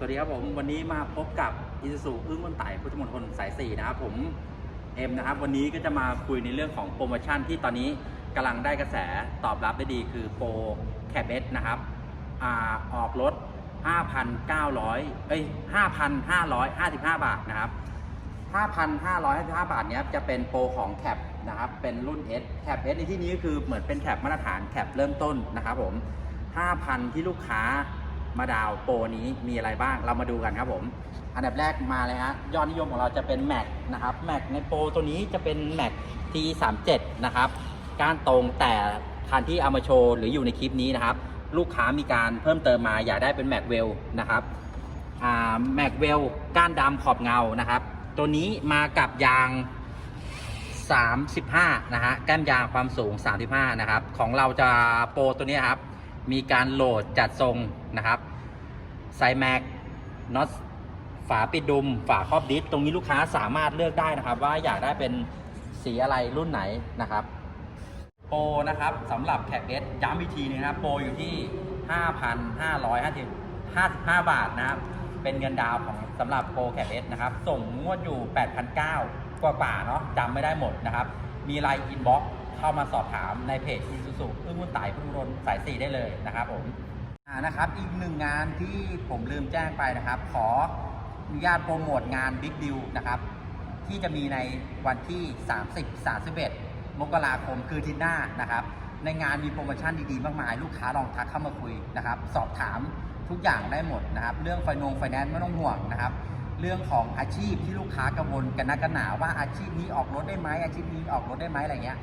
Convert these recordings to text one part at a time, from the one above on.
สวัสดีครับผมวันนี้มาพบกับอิซูซูอึ้งบนไต่พุทธมณฑลสาย4นะครับผมเอ็มนะครับวันนี้ก็จะมาคุยในเรื่องของโปรโมชั่นที่ตอนนี้กำลังได้กระแสตอบรับได้ดีคือโปรแคบเอสนะครับอาออกรถ 5,900 เอ้ย 5,555 บาทนะครับ 5,555 บาทเนี้ยจะเป็นโปรของแคปนะครับเป็นรุ่น S แคป S ในที่นี้ก็คือเหมือนเป็นแคปมาตรฐานแคปเริ่มต้นนะครับผม 5,000 ที่ลูกค้า มาดาวโปรนี้มีอะไรบ้างเรามาดูกันครับผม อันดับแรกมาเลยฮะยอดนิยมของเราจะเป็นแม็กนะครับแม็กในโปรตัวนี้จะเป็นแม็ก T37 นะครับก้านตรงแต่คันที่เอามาโชว์หรืออยู่ในคลิปนี้นะครับ ลูกค้ามีการเพิ่มเติมมาอยากได้เป็นแม็กเวลนะครับแม็กเวลก้านดำขอบเงานะครับ ตัวนี้มากับยาง 35 นะฮะแก้มยางความสูง 35 นะครับ ของเราจะโปรตัวนี้ครับ มีการโหลดจัดทรงนะครับไซแม็กน็อตฝาปิดดุม ฝาครอบดิสตรงนี้ลูกค้าสามารถเลือกได้นะครับ ว่าอยากได้เป็นสีอะไรรุ่นไหนนะครับ โปรนะครับสำหรับแคปเอสย้ำอีกทีนึงนะครับโปรอยู่ที่ 5,555บาทนะครับ เป็นเงินดาวน์ของสำหรับโปรแคปเอสนะครับ ส่งงวดอยู่ 8,900 กว่าป่าๆเนาะจำไม่ได้หมดนะครับ มีไลน์อินบ็อก เข้ามาสอบถามในเพจอิซูซูพึ่งวุ่นไต่พึ่งรนสายสี่ได้เลยนะครับผมอ่านะครับอีกหนึ่งงานที่ผมลืมแจ้งไปนะครับ ขออนุญาตโปรโมทงานบิ๊กดิวนะครับที่จะมีในวันที่ 30 31 มกราคมคือทิตย์หน้านะครับ ในงานมีโปรโมชั่นดีๆ มากมาย ลูกค้าลองทักเข้ามาคุยนะครับ สอบถามทุกอย่างได้หมดนะครับ เรื่องไฟนงไฟแนนซ์ไม่ต้องห่วงนะครับ เรื่องของอาชีพที่ลูกค้ากังวลกันนักกันหนาว่าอาชีพนี้ออกรถได้ไหมอาชีพนี้ออกรถได้ไหมอะไรเงี้ย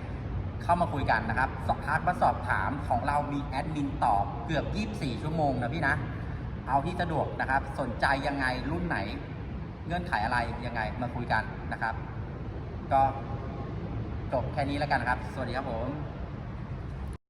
เข้ามาคุยกันนะครับสอบทักมาสอบถามของเรามีแอดมินตอบเกือบ 24 ชั่วโมงนะพี่นะ เอาที่สะดวกนะครับ สนใจยังไงรุ่นไหน เงื่อนไขอะไรยังไงมาคุยกันนะครับ ก็จบแค่นี้แล้วกันนะครับ สวัสดีครับผม